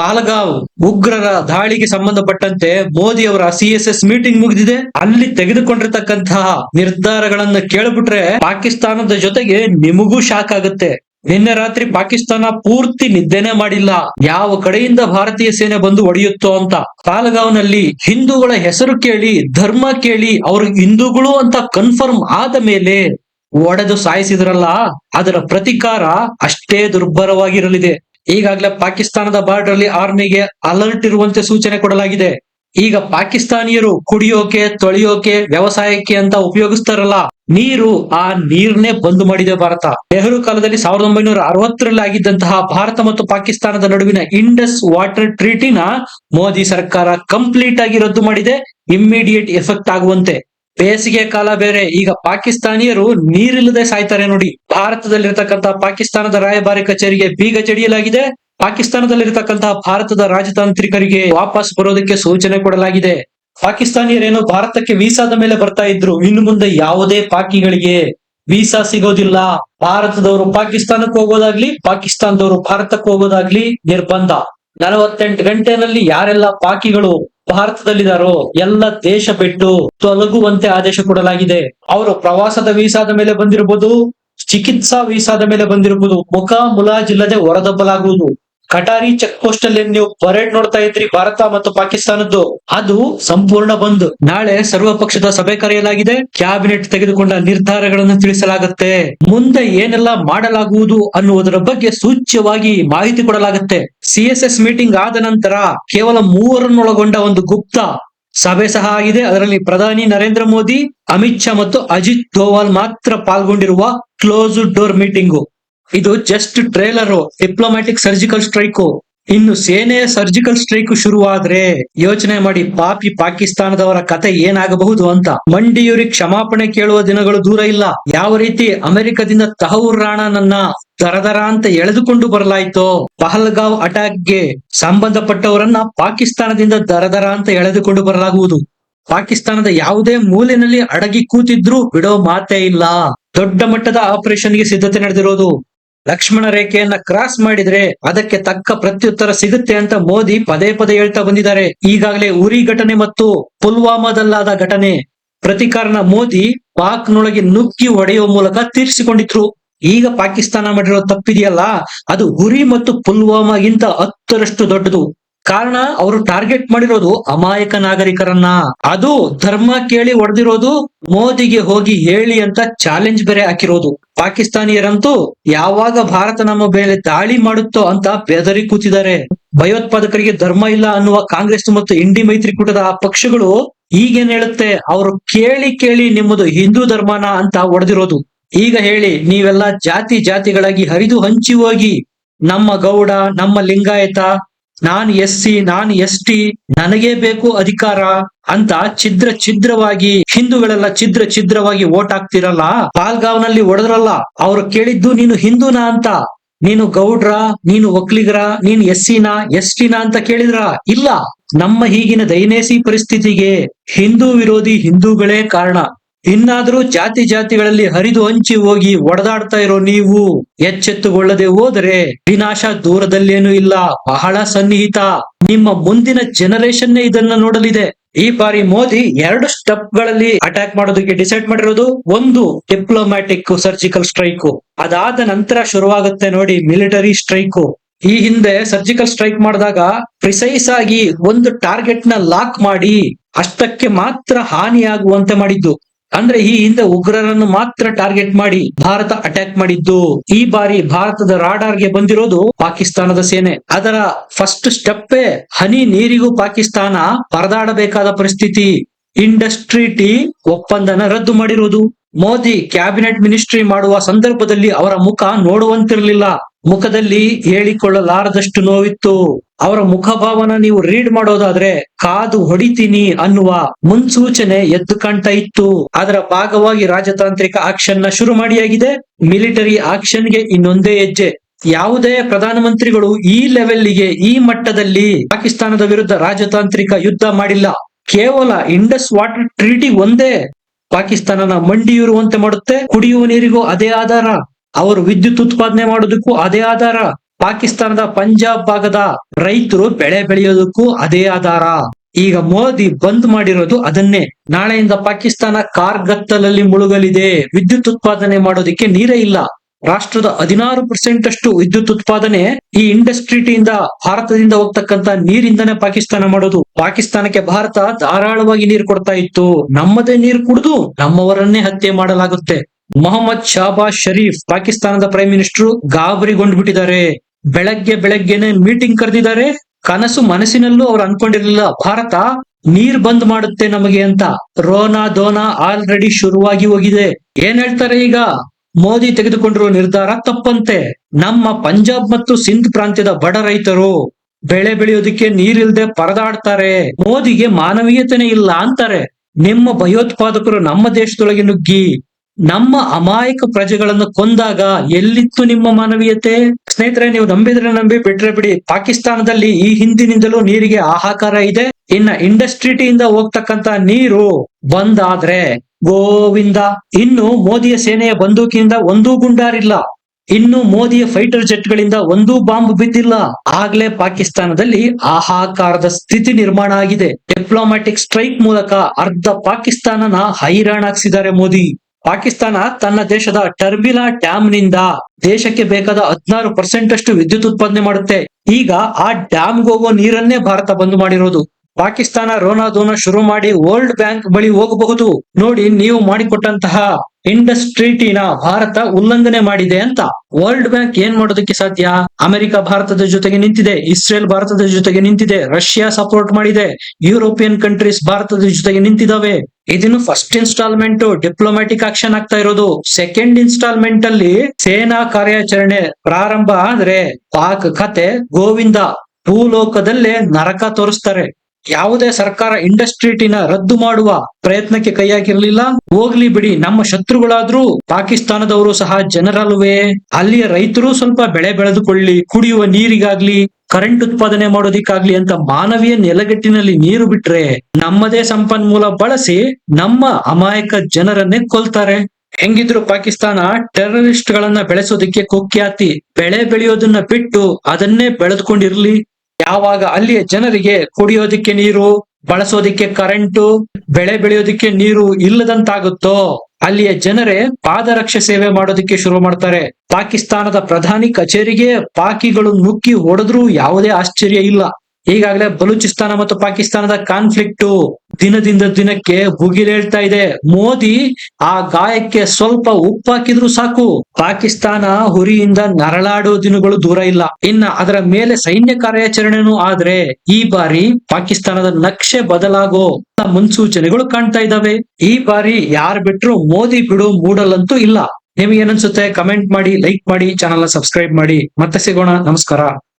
ಪಾಲಗಾವ್ ಉಗ್ರರ ದಾಳಿಗೆ ಸಂಬಂಧಪಟ್ಟಂತೆ ಮೋದಿ ಅವರ ಸಿಎಸ್ಎಸ್ ಮೀಟಿಂಗ್ ಮುಗಿದಿದೆ. ಅಲ್ಲಿ ತೆಗೆದುಕೊಂಡಿರ್ತಕ್ಕಂತಹ ನಿರ್ಧಾರಗಳನ್ನ ಕೇಳ್ಬಿಟ್ರೆ ಪಾಕಿಸ್ತಾನದ ಜೊತೆಗೆ ನಿಮಗೂ ಶಾಕ್ ಆಗುತ್ತೆ. ನಿನ್ನೆ ರಾತ್ರಿ ಪಾಕಿಸ್ತಾನ ಪೂರ್ತಿ ನಿದ್ದೆನೆ ಮಾಡಿಲ್ಲ. ಯಾವ ಕಡೆಯಿಂದ ಭಾರತೀಯ ಸೇನೆ ಬಂದು ಒಡೆಯುತ್ತೋ ಅಂತ. ಪಾಲ್ಗಾವ್ನಲ್ಲಿ ಹಿಂದೂಗಳ ಹೆಸರು ಕೇಳಿ, ಧರ್ಮ ಕೇಳಿ, ಅವ್ರ ಹಿಂದೂಗಳು ಅಂತ ಕನ್ಫರ್ಮ್ ಆದ ಮೇಲೆ ಒಡೆದು ಸಾಯಿಸಿದ್ರಲ್ಲ, ಅದರ ಪ್ರತಿಕಾರ ಅಷ್ಟೇ ದುರ್ಭರವಾಗಿರಲಿದೆ ಈಗಾಗಲೇ ಪಾಕಿಸ್ತಾನದ ಬಾರ್ಡರ್ ಅಲ್ಲಿ ಆರ್ಮಿಗೆ ಅಲರ್ಟ್ ಇರುವಂತೆ ಸೂಚನೆ ಕೊಡಲಾಗಿದೆ. ಈಗ ಪಾಕಿಸ್ತಾನಿಯರು ಕುಡಿಯೋಕೆ, ತೊಳೆಯೋಕೆ, ವ್ಯವಸಾಯಕ್ಕೆ ಅಂತ ಉಪಯೋಗಿಸ್ತಾರಲ್ಲ, ನೀರು, ಆ ನೀರ್ನೇ ಬಂದ್ ಮಾಡಿದೆ ಭಾರತ. ನೆಹರು ಕಾಲದಲ್ಲಿ ಸಾವಿರದ ಒಂಬೈನೂರ ಅರವತ್ತರಲ್ಲಿ ಆಗಿದ್ದಂತಹ ಭಾರತ ಮತ್ತು ಪಾಕಿಸ್ತಾನದ ನಡುವಿನ ಇಂಡಸ್ ವಾಟರ್ ಟ್ರೀಟಿನ ಮೋದಿ ಸರ್ಕಾರ ಕಂಪ್ಲೀಟ್ ಆಗಿ ರದ್ದು ಮಾಡಿದೆ. ಇಮ್ಮಿಡಿಯೇಟ್ ಎಫೆಕ್ಟ್ ಆಗುವಂತೆ. ಬೇಸಿಗೆ ಕಾಲ ಬೇರೆ. ಈಗ ಪಾಕಿಸ್ತಾನಿಯರು ನೀರಿಲ್ಲದೆ ಸಾಯ್ತಾರೆ ನೋಡಿ. ಭಾರತದಲ್ಲಿರ್ತಕ್ಕಂಥ ಪಾಕಿಸ್ತಾನದ ರಾಯಭಾರಿ ಕಚೇರಿಗೆ ಬೀಗ ಜಡಿಯಲಾಗಿದೆ. ಪಾಕಿಸ್ತಾನದಲ್ಲಿರ್ತಕ್ಕಂತಹ ಭಾರತದ ರಾಜತಾಂತ್ರಿಕರಿಗೆ ವಾಪಸ್ ಬರೋದಕ್ಕೆ ಸೂಚನೆ ಕೊಡಲಾಗಿದೆ. ಪಾಕಿಸ್ತಾನಿಯರೇನು ಭಾರತಕ್ಕೆ ವೀಸಾದ ಮೇಲೆ ಬರ್ತಾ ಇದ್ರು. ಇನ್ನು ಮುಂದೆ ಯಾವುದೇ ಪಾಕಿಗಳಿಗೆ ವೀಸಾ ಸಿಗೋದಿಲ್ಲ. ಭಾರತದವರು ಪಾಕಿಸ್ತಾನಕ್ಕೆ ಹೋಗೋದಾಗ್ಲಿ, ಪಾಕಿಸ್ತಾನದವರು ಭಾರತಕ್ಕೆ ಹೋಗೋದಾಗ್ಲಿ ನಿರ್ಬಂಧ. ನಲವತ್ತೆಂಟು ಗಂಟೆನಲ್ಲಿ ಯಾರೆಲ್ಲ ಪಾಕಿಗಳು ಭಾರತದಲ್ಲಿದಾರೋ ಎಲ್ಲ ದೇಶ ಬಿಟ್ಟು ತೊಲಗುವಂತೆ ಆದೇಶ ಕೊಡಲಾಗಿದೆ. ಅವರು ಪ್ರವಾಸದ ವೀಸಾದ ಮೇಲೆ ಬಂದಿರಬಹುದು, ಚಿಕಿತ್ಸಾ ವೀಸಾದ ಮೇಲೆ ಬಂದಿರಬಹುದು ಮುಖ ಮುಲಾಜಿಲ್ಲದೆ ಹೊರದಬ್ಬಲಾಗುವುದು ಕಟಾರಿ ಚೆಕ್ ಪೋಸ್ಟ್ ಅಲ್ಲಿ ನೀವು ಪರೇಡ್ ನೋಡ್ತಾ ಇದ್ರಿ, ಭಾರತ ಮತ್ತು ಪಾಕಿಸ್ತಾನದ್ದು. ಅದು ಸಂಪೂರ್ಣ ಬಂದ್. ನಾಳೆ ಸರ್ವ ಪಕ್ಷದ ಸಭೆ ಕರೆಯಲಾಗಿದೆ. ಕ್ಯಾಬಿನೆಟ್ ತೆಗೆದುಕೊಂಡ ನಿರ್ಧಾರಗಳನ್ನು ತಿಳಿಸಲಾಗುತ್ತೆ. ಮುಂದೆ ಏನೆಲ್ಲ ಮಾಡಲಾಗುವುದು ಅನ್ನುವುದರ ಬಗ್ಗೆ ಸೂಚ್ಯವಾಗಿ ಮಾಹಿತಿ ಕೊಡಲಾಗುತ್ತೆ. ಸಿಎಸ್ಎಸ್ ಮೀಟಿಂಗ್ ಆದ ನಂತರ ಕೇವಲ ಮೂವರನ್ನೊಳಗೊಂಡ ಒಂದು ಗುಪ್ತ ಸಭೆ ಸಹ ಆಗಿದೆ. ಅದರಲ್ಲಿ ಪ್ರಧಾನಿ ನರೇಂದ್ರ ಮೋದಿ, ಅಮಿತ್ ಶಾ ಮತ್ತು ಅಜಿತ್ ದೋವಾಲ್ ಮಾತ್ರ ಪಾಲ್ಗೊಂಡಿರುವ ಕ್ಲೋಸ್ ಡೋರ್ ಮೀಟಿಂಗು. ಇದು just trailer diplomatic surgical strike ಇನ್ನು ಸೇನೆಯ ಸರ್ಜಿಕಲ್ ಸ್ಟ್ರೈಕ್ ಶುರುವಾದ್ರೆ ಯೋಚನೆ ಮಾಡಿ ಪಾಪಿ ಪಾಕಿಸ್ತಾನದವರ ಕತೆ ಏನಾಗಬಹುದು ಅಂತ. ಮಂಡಿಯೂರಿ ಕ್ಷಮಾಪಣೆ ಕೇಳುವ ದಿನಗಳು ದೂರ ಇಲ್ಲ. ಯಾವ ರೀತಿ ಅಮೆರಿಕದಿಂದ ತಹವೂರ್ ರಾಣನನ್ನ ದರದರ ಅಂತ ಎಳೆದುಕೊಂಡು ಬರಲಾಯ್ತೋ. ಪಹಲ್ಗಾವ್ ಅಟ್ಯಾಕ್ಗೆ ಸಂಬಂಧಪಟ್ಟವರನ್ನ ಪಾಕಿಸ್ತಾನದಿಂದ ದರದರ ಅಂತ ಎಳೆದುಕೊಂಡು ಬರಲಾಗುವುದು. ಪಾಕಿಸ್ತಾನದ ಯಾವುದೇ ಮೂಲೆಯಲ್ಲಿ ಅಡಗಿ ಕೂತಿದ್ರು ಬಿಡೋ ಮಾತೇ ಇಲ್ಲ. ದೊಡ್ಡ ಮಟ್ಟದ ಆಪರೇಷನ್ಗೆ ಸಿದ್ಧತೆ ನಡೆದಿರೋದು. ಲಕ್ಷ್ಮಣ ರೇಖೆಯನ್ನ ಕ್ರಾಸ್ ಮಾಡಿದ್ರೆ ಅದಕ್ಕೆ ತಕ್ಕ ಪ್ರತ್ಯುತ್ತರ ಸಿಗುತ್ತೆ ಅಂತ ಮೋದಿ ಪದೇ ಪದೇ ಹೇಳ್ತಾ ಬಂದಿದ್ದಾರೆ. ಈಗಾಗಲೇ ಉರಿ ಘಟನೆ ಮತ್ತು ಪುಲ್ವಾಮಾದಲ್ಲಾದ ಘಟನೆ ಪ್ರತಿಕಾರನ ಮೋದಿ ಪಾಕ್ನೊಳಗೆ ನುಗ್ಗಿ ಹೊಡೆಯುವ ಮೂಲಕ ತೀರಿಸಿಕೊಂಡಿದ್ರು. ಈಗ ಪಾಕಿಸ್ತಾನ ಮಾಡಿರೋ ತಪ್ಪಿದೆಯಲ್ಲ, ಅದು ಉರಿ ಮತ್ತು ಪುಲ್ವಾಮಾಗಿಂತ ಹತ್ತರಷ್ಟು ದೊಡ್ಡದು. ಕಾರಣ ಅವರು ಟಾರ್ಗೆಟ್ ಮಾಡಿರೋದು ಅಮಾಯಕ ನಾಗರಿಕರನ್ನ. ಅದು ಧರ್ಮ ಕೇಳಿ ಹೊಡೆದಿರೋದು ಮೋದಿಗೆ ಹೋಗಿ ಹೇಳಿ ಅಂತ ಚಾಲೆಂಜ್ ಬೇರೆ ಹಾಕಿರೋದು. ಪಾಕಿಸ್ತಾನಿಯರಂತೂ ಯಾವಾಗ ಭಾರತ ನಮ್ಮ ಮೇಲೆ ದಾಳಿ ಮಾಡುತ್ತೋ ಅಂತ ಬೆದರಿ ಕೂತಿದ್ದಾರೆ. ಭಯೋತ್ಪಾದಕರಿಗೆ ಧರ್ಮ ಇಲ್ಲ ಅನ್ನುವ ಕಾಂಗ್ರೆಸ್ ಮತ್ತು ಇಂಡಿ ಮೈತ್ರಿಕೂಟದ ಆ ಪಕ್ಷಗಳು ಈಗೇನ್ ಹೇಳುತ್ತೆ? ಅವರು ಕೇಳಿ ಕೇಳಿ ನಿಮ್ಮದು ಹಿಂದೂ ಧರ್ಮನ ಅಂತ ಒಡೆದಿರೋದು. ಈಗ ಹೇಳಿ, ನೀವೆಲ್ಲ ಜಾತಿ ಜಾತಿಗಳಾಗಿ ಹರಿದು ಹಂಚಿ ಹೋಗಿ ನಮ್ಮ ಗೌಡ, ನಮ್ಮ ಲಿಂಗಾಯತ ನಾನ್ ಎಸ್ ಸಿ, ನಾನ್ ಎಸ್ ಟಿ, ನನಗೇ ಬೇಕು ಅಧಿಕಾರ ಅಂತ ಛಿದ್ರ ಛಿದ್ರವಾಗಿ, ಹಿಂದೂಗಳೆಲ್ಲ ಛಿದ್ರ ಛಿದ್ರವಾಗಿ ಓಟ್ ಹಾಕ್ತಿರಲ್ಲ? ಪಾಲ್ಗಾವ್ನಲ್ಲಿ ಒಡದ್ರಲ್ಲ? ಅವ್ರು ಕೇಳಿದ್ದು ನೀನು ಹಿಂದೂನಾ ಅಂತ. ನೀನು ಗೌಡ್ರ, ನೀನು ಒಕ್ಲಿಗರ ನೀನು ಎಸ್ ಸಿನ, ಎಸ್ ಟಿನ ಅಂತ ಕೇಳಿದ್ರ? ಇಲ್ಲ. ನಮ್ಮ ಈಗಿನ ದೈನೇಸಿ ಪರಿಸ್ಥಿತಿಗೆ ಹಿಂದೂ ವಿರೋಧಿ ಹಿಂದೂಗಳೇ ಕಾರಣ. ಇನ್ನಾದ್ರೂ ಜಾತಿ ಜಾತಿಗಳಲ್ಲಿ ಹರಿದು ಹಂಚಿ ಹೋಗಿ ಒಡೆದಾಡ್ತಾ ಇರೋ ನೀವು ಎಚ್ಚೆತ್ತುಕೊಳ್ಳದೆ ಹೋದರೆ ವಿನಾಶ ದೂರದಲ್ಲೇನೂ ಇಲ್ಲ, ಬಹಳ ಸನ್ನಿಹಿತ. ನಿಮ್ಮ ಮುಂದಿನ ಜನರೇಷನ್ನೇ ಇದನ್ನ ನೋಡಲಿದೆ. ಈ ಬಾರಿ ಮೋದಿ ಎರಡು ಸ್ಟೆಪ್ಗಳಲ್ಲಿ ಅಟ್ಯಾಕ್ ಮಾಡೋದಕ್ಕೆ ಡಿಸೈಡ್ ಮಾಡಿರೋದು ಒಂದು ಡಿಪ್ಲೊಮ್ಯಾಟಿಕ್ ಸರ್ಜಿಕಲ್ ಸ್ಟ್ರೈಕ್ ಅದಾದ ನಂತರ ಶುರುವಾಗುತ್ತೆ ನೋಡಿ ಮಿಲಿಟರಿ ಸ್ಟ್ರೈಕ್ ಈ ಹಿಂದೆ ಸರ್ಜಿಕಲ್ ಸ್ಟ್ರೈಕ್ ಮಾಡಿದಾಗ ಪ್ರಿಸೈಸ್ ಆಗಿ ಒಂದು ಟಾರ್ಗೆಟ್ನ ಲಾಕ್ ಮಾಡಿ ಅಷ್ಟಕ್ಕೆ ಮಾತ್ರ ಹಾನಿಯಾಗುವಂತೆ ಮಾಡಿದ್ದು. ಅಂದ್ರೆ ಈ ಹಿಂದೆ ಉಗ್ರರನ್ನು ಮಾತ್ರ ಟಾರ್ಗೆಟ್ ಮಾಡಿ ಭಾರತ ಅಟ್ಯಾಕ್ ಮಾಡಿದ್ದು. ಈ ಬಾರಿ ಭಾರತದ ರಾಡಾರ್ಗೆ ಬಂದಿರೋದು ಪಾಕಿಸ್ತಾನದ ಸೇನೆ. ಅದರ ಫಸ್ಟ್ ಸ್ಟೆಪ್ಪೇ ಹನಿ ನೀರಿಗೂ ಪಾಕಿಸ್ತಾನ ಪರದಾಡಬೇಕಾದ ಪರಿಸ್ಥಿತಿ. ಇಂಡಸ್ಟ್ರಿ ಟಿ ಒಪ್ಪಂದನ ರದ್ದು ಮಾಡಿರುವುದು ಮೋದಿ ಕ್ಯಾಬಿನೆಟ್ ಮಿನಿಸ್ಟ್ರಿ ಮಾಡುವ ಸಂದರ್ಭದಲ್ಲಿ ಅವರ ಮುಖ ನೋಡುವಂತಿರಲಿಲ್ಲ. ಮುಖದಲ್ಲಿ ಹೇಳಿಕೊಳ್ಳಲಾರದಷ್ಟು ನೋವಿತ್ತು. ಅವರ ಮುಖಭಾವನ ನೀವು ರೀಡ್ ಮಾಡೋದಾದ್ರೆ, ಕಾದು ಹೊಡಿತೀನಿ ಅನ್ನುವ ಮುನ್ಸೂಚನೆ ಎದ್ದು ಕಾಣ್ತಾ ಇತ್ತು. ಅದರ ಭಾಗವಾಗಿ ರಾಜತಾಂತ್ರಿಕ ಆಕ್ಷನ್ನ ಶುರು ಮಾಡಿಯಾಗಿದೆ. ಮಿಲಿಟರಿ ಆಕ್ಷನ್ಗೆ ಇನ್ನೊಂದೇ ಹೆಜ್ಜೆ. ಯಾವುದೇ ಪ್ರಧಾನಮಂತ್ರಿಗಳು ಈ ಲೆವೆಲ್ಗೆ ಈ ಮಟ್ಟದಲ್ಲಿ ಪಾಕಿಸ್ತಾನದ ವಿರುದ್ಧ ರಾಜತಾಂತ್ರಿಕ ಯುದ್ಧ ಮಾಡಿಲ್ಲ. ಕೇವಲ ಇಂಡಸ್ ವಾಟರ್ ಟ್ರೀಟಿ ಒಂದೇ ಪಾಕಿಸ್ತಾನನ ಮಂಡಿಯೂರುವಂತೆ ಮಾಡುತ್ತೆ. ಕುಡಿಯುವ ನೀರಿಗೂ ಅದೇ ಆಧಾರ. ಅವರು ವಿದ್ಯುತ್ ಉತ್ಪಾದನೆ ಮಾಡೋದಕ್ಕೂ ಅದೇ ಆಧಾರ. ಪಾಕಿಸ್ತಾನದ ಪಂಜಾಬ್ ಭಾಗದ ರೈತರು ಬೆಳೆ ಬೆಳೆಯೋದಕ್ಕೂ ಅದೇ ಆಧಾರ. ಈಗ ಮೋದಿ ಬಂದ್ ಮಾಡಿರೋದು ಅದನ್ನೇ. ನಾಳೆಯಿಂದ ಪಾಕಿಸ್ತಾನ ಕಾರ್ಗತ್ತಲಲ್ಲಿ ಮುಳುಗಲಿದೆ. ವಿದ್ಯುತ್ ಉತ್ಪಾದನೆ ಮಾಡೋದಿಕ್ಕೆ ನೀರೇ ಇಲ್ಲ. ರಾಷ್ಟ್ರದ ಹದಿನಾರು ಪರ್ಸೆಂಟ್ ಅಷ್ಟು ವಿದ್ಯುತ್ ಉತ್ಪಾದನೆ ಈ ಇಂಡಸ್ಟ್ರಿಟಿಯಿಂದ ಭಾರತದಿಂದ ಹೋಗ್ತಕ್ಕಂತ ನೀರಿಂದನೇ ಪಾಕಿಸ್ತಾನ ಮಾಡೋದು. ಪಾಕಿಸ್ತಾನಕ್ಕೆ ಭಾರತ ಧಾರಾಳವಾಗಿ ನೀರು ಕೊಡ್ತಾ ಇತ್ತು. ನಮ್ಮದೇ ನೀರು ಕುಡಿದು ನಮ್ಮವರನ್ನೇ ಹತ್ಯೆ ಮಾಡಲಾಗುತ್ತೆ. ಮೊಹಮ್ಮದ್ ಶಾಬಾ ಶರೀಫ್ ಪಾಕಿಸ್ತಾನದ ಪ್ರೈಮ್ ಮಿನಿಸ್ಟರ್ ಗಾಬರಿಗೊಂಡ್ಬಿಟ್ಟಿದ್ದಾರೆ ಬೆಳಗ್ಗೆ ಬೆಳಗ್ಗೆನೆ ಮೀಟಿಂಗ್ ಕರೆದಿದ್ದಾರೆ. ಕನಸು ಮನಸ್ಸಿನಲ್ಲೂ ಅವ್ರು ಅನ್ಕೊಂಡಿರ್ಲಿಲ್ಲ, ಭಾರತ ನೀರ್ ಬಂದ್ ಮಾಡುತ್ತೆ ನಮಗೆ ಅಂತ. ರೋನಾ ದೋನಾ ಆಲ್ರೆಡಿ ಶುರುವಾಗಿ ಹೋಗಿದೆ. ಏನ್ ಹೇಳ್ತಾರೆ ಈಗ? ಮೋದಿ ತೆಗೆದುಕೊಂಡಿರುವ ನಿರ್ಧಾರ ತಪ್ಪಂತೆ. ನಮ್ಮ ಪಂಜಾಬ್ ಮತ್ತು ಸಿಂಧ್ ಪ್ರಾಂತ್ಯದ ಬಡ ರೈತರು ಬೆಳೆ ಬೆಳೆಯೋದಕ್ಕೆ ನೀರಿಲ್ದೆ ಪರದಾಡ್ತಾರೆ. ಮೋದಿಗೆ ಮಾನವೀಯತೆನೇ ಇಲ್ಲ ಅಂತಾರೆ. ನಿಮ್ಮ ಭಯೋತ್ಪಾದಕರು ನಮ್ಮ ದೇಶದೊಳಗೆ ನುಗ್ಗಿ. ನಮ್ಮ ಅಮಾಯಕ ಪ್ರಜೆಗಳನ್ನು ಕೊಂದಾಗ ಎಲ್ಲಿತ್ತು ನಿಮ್ಮ ಮಾನವೀಯತೆ? ಸ್ನೇಹಿತರೆ, ನೀವು ನಂಬಿದ್ರೆ ನಂಬಿ, ಬಿಟ್ರೆ ಬಿಡಿ. ಪಾಕಿಸ್ತಾನದಲ್ಲಿ ಈ ಹಿಂದಿನಿಂದಲೂ ನೀರಿಗೆ ಆಹಾಕಾರ ಇದೆ. ಇನ್ನ ಇಂಡಸ್ಟ್ರಿಟಿಯಿಂದ ಹೋಗ್ತಕ್ಕಂತ ನೀರು ಬಂದಾದ್ರೆ ಗೋವಿಂದ, ಇನ್ನು ಮೋದಿಯ ಸೇನೆಯ ಬಂದೂಕಿನಿಂದ ಒಂದೂ ಗುಂಡಾರಿಲ್ಲ. ಇನ್ನು ಮೋದಿಯ ಫೈಟರ್ ಜೆಟ್ ಗಳಿಂದ ಒಂದೂ ಬಾಂಬ್ ಬಿದ್ದಿಲ್ಲ. ಆಗ್ಲೇ ಪಾಕಿಸ್ತಾನದಲ್ಲಿ ಆಹಾಕಾರದ ಸ್ಥಿತಿ ನಿರ್ಮಾಣ ಆಗಿದೆ. ಡಿಪ್ಲೊಮ್ಯಾಟಿಕ್ ಸ್ಟ್ರೈಕ್ ಮೂಲಕ ಅರ್ಧ ಪಾಕಿಸ್ತಾನನ ಹೈರಾಣಾಗ್ಸಿದ್ದಾರೆ ಮೋದಿ. ಪಾಕಿಸ್ತಾನ ತನ್ನ ದೇಶದ ಟರ್ಬಿಲಾ ಡ್ಯಾಮ್ನಿಂದ ದೇಶಕ್ಕೆ ಬೇಕಾದ ಹದಿನಾರು ಪರ್ಸೆಂಟ್ ಅಷ್ಟು ವಿದ್ಯುತ್ ಉತ್ಪಾದನೆ ಮಾಡುತ್ತೆ. ಈಗ ಆ ಡ್ಯಾಮ್ ಹೋಗೋ ನೀರನ್ನೇ ಭಾರತ ಬಂದ್ ಮಾಡಿರೋದು. ಪಾಕಿಸ್ತಾನ ರೋನಾದೋನ ಶುರು ಮಾಡಿ ವರ್ಲ್ಡ್ ಬ್ಯಾಂಕ್ ಬಳಿ ಹೋಗಬಹುದು. ನೋಡಿ ನೀವು ಮಾಡಿಕೊಟ್ಟಂತಹ ಇಂಡಸ್ಟ್ರಿಟಿನ ಭಾರತ ಉಲ್ಲಂಘನೆ ಮಾಡಿದೆ ಅಂತ ವರ್ಲ್ಡ್ ಬ್ಯಾಂಕ್ ಏನ್ ಮಾಡೋದಕ್ಕೆ ಸಾಧ್ಯ? ಅಮೆರಿಕ ಭಾರತದ ಜೊತೆಗೆ ನಿಂತಿದೆ, ಇಸ್ರೇಲ್ ಭಾರತದ ಜೊತೆಗೆ ನಿಂತಿದೆ, ರಷ್ಯಾ ಸಪೋರ್ಟ್ ಮಾಡಿದೆ, ಯುರೋಪಿಯನ್ ಕಂಟ್ರೀಸ್ ಭಾರತದ ಜೊತೆಗೆ ನಿಂತಿದಾವೆ. ಇದನ್ನು ಫಸ್ಟ್ ಇನ್ಸ್ಟಾಲ್ಮೆಂಟ್ ಡಿಪ್ಲೊಮ್ಯಾಟಿಕ್ ಆಕ್ಷನ್ ಆಗ್ತಾ ಇರೋದು. ಸೆಕೆಂಡ್ ಇನ್ಸ್ಟಾಲ್ಮೆಂಟ್ ಅಲ್ಲಿ ಸೇನಾ ಕಾರ್ಯಾಚರಣೆ ಪ್ರಾರಂಭ ಆದ್ರೆ ಪಾಕ್ ಕತೆ ಗೋವಿಂದ ಭೂಲೋಕದಲ್ಲೇ ನರಕ ತೋರಿಸ್ತಾರೆ. ಯಾವುದೇ ಸರ್ಕಾರ ಇಂಡಸ್ಟ್ರೀಟಿನ ರದ್ದು ಮಾಡುವ ಪ್ರಯತ್ನಕ್ಕೆ ಕೈ ಹಾಕಿರ್ಲಿಲ್ಲ ಹೋಗ್ಲಿ ಬಿಡಿ, ನಮ್ಮ ಶತ್ರುಗಳಾದ್ರೂ ಪಾಕಿಸ್ತಾನದವರು ಸಹ ಜನರಲ್ವೇ. ಅಲ್ಲಿಯ ರೈತರು ಸ್ವಲ್ಪ ಬೆಳೆ ಬೆಳೆದುಕೊಳ್ಳಿ, ಕುಡಿಯುವ ನೀರಿಗಾಗ್ಲಿ ಕರೆಂಟ್ ಉತ್ಪಾದನೆ ಮಾಡೋದಿಕ್ಕಾಗ್ಲಿ ಅಂತ ಮಾನವೀಯ ನೆಲಗಟ್ಟಿನಲ್ಲಿ ನೀರು ಬಿಟ್ರೆ ನಮ್ಮದೇ ಸಂಪನ್ಮೂಲ ಬಳಸಿ ನಮ್ಮ ಅಮಾಯಕ ಜನರನ್ನೇ ಕೊಲ್ತಾರೆ. ಹೆಂಗಿದ್ರು ಪಾಕಿಸ್ತಾನ ಟೆರರಿಸ್ಟ್ ಗಳನ್ನ ಬೆಳೆಸೋದಕ್ಕೆ ಕುಖ್ಯಾತಿ, ಬೆಳೆ ಬೆಳೆಯೋದನ್ನ ಬಿಟ್ಟು ಅದನ್ನೇ ಬೆಳೆದುಕೊಂಡಿರ್ಲಿ. ಯಾವಾಗ ಅಲ್ಲಿಯ ಜನರಿಗೆ ಕುಡಿಯೋದಿಕ್ಕೆ ನೀರು, ಬಳಸೋದಿಕ್ಕೆ ಕರೆಂಟು, ಬೆಳೆ ಬೆಳೆಯೋದಿಕ್ಕೆ ನೀರು ಇಲ್ಲದಂತಾಗುತ್ತೋ, ಅಲ್ಲಿಯ ಜನರೇ ಪಾದರಕ್ಷೆ ಸೇವೆ ಮಾಡೋದಿಕ್ಕೆ ಶುರು ಮಾಡ್ತಾರೆ. ಪಾಕಿಸ್ತಾನದ ಪ್ರಧಾನಿ ಕಚೇರಿಗೆ ಪಾಕಿಗಳು ನುಕ್ಕಿ ಹೊಡೆದ್ರೂ ಯಾವುದೇ ಆಶ್ಚರ್ಯ ಇಲ್ಲ. ಈಗಾಗಲೇ ಬಲೂಚಿಸ್ತಾನ ಮತ್ತು ಪಾಕಿಸ್ತಾನದ ಕಾನ್ಫ್ಲಿಕ್ಟ್ ದಿನದಿಂದ ದಿನಕ್ಕೆ ಭುಗಿಲೇಳ್ತಾ ಇದೆ. ಮೋದಿ ಆ ಗಾಯಕ್ಕೆ ಸ್ವಲ್ಪ ಉಪ್ಪಾಕಿದ್ರು ಸಾಕು. ಪಾಕಿಸ್ತಾನ ಹುರಿಯಿಂದ ನರಳಾಡೋ ದಿನಗಳು ದೂರ ಇಲ್ಲ. ಇನ್ನ ಅದರ ಮೇಲೆ ಸೈನ್ಯ ಕಾರ್ಯಾಚರಣೆನೂ ಆದ್ರೆ ಈ ಬಾರಿ ಪಾಕಿಸ್ತಾನದ ನಕ್ಷೆ ಬದಲಾಗೋ ಮುನ್ಸೂಚನೆಗಳು ಕಾಣ್ತಾ ಇದಾವೆ. ಈ ಬಾರಿ ಯಾರ್ ಬಿಟ್ರು ಮೋದಿ ಬಿಡು ಮೂಡಲ್ಲಂತೂ ಇಲ್ಲ. ನಿಮ್ಗೆ ಏನನ್ಸುತ್ತೆ ಕಮೆಂಟ್ ಮಾಡಿ, ಲೈಕ್ ಮಾಡಿ ಚಾನಲ್ ಸಬ್ಸ್ಕ್ರೈಬ್ ಮಾಡಿ. ಮತ್ತೆ ಸಿಗೋಣ. ನಮಸ್ಕಾರ.